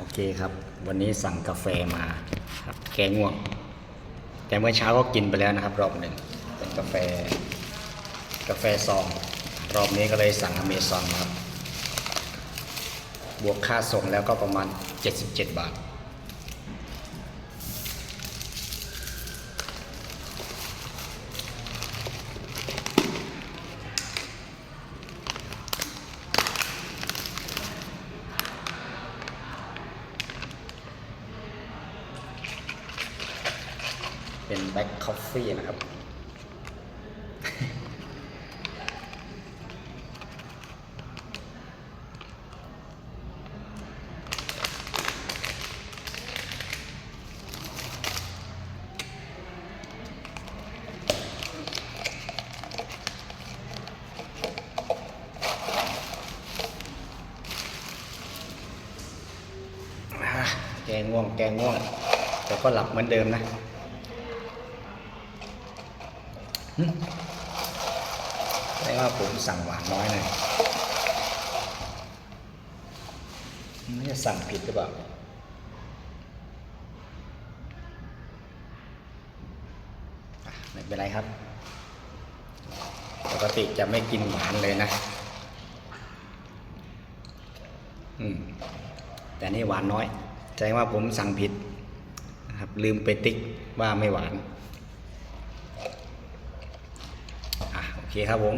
โอเคครับ วันนี้สั่งกาแฟมาครับแกง่วง แต่เมื่อเช้าก็กินไปแล้วนะครับ รอบหนึ่งเป็นกาแฟ กาแฟซอง รอบนี้ก็เลยสั่งอเมซอนมาครับ บวกค่าส่งแล้วก็ประมาณ 77 บาท เป็นแบ็คคอฟฟี่นะครับ แกง่วงแกง่วงแต่ก็หลับเหมือนเดิมนะหึ แต่ว่าผมสั่งหวานน้อยหน่อยไม่จะสั่งผิดหรือเปล่าไม่เป็นไรครับ ปกติจะไม่กินหวานเลยนะ อืม แต่นี่หวานน้อยแสดงว่าผมสั่งผิดครับลืมไปติ๊กว่าไม่หวาน อะ โอ เคครับผม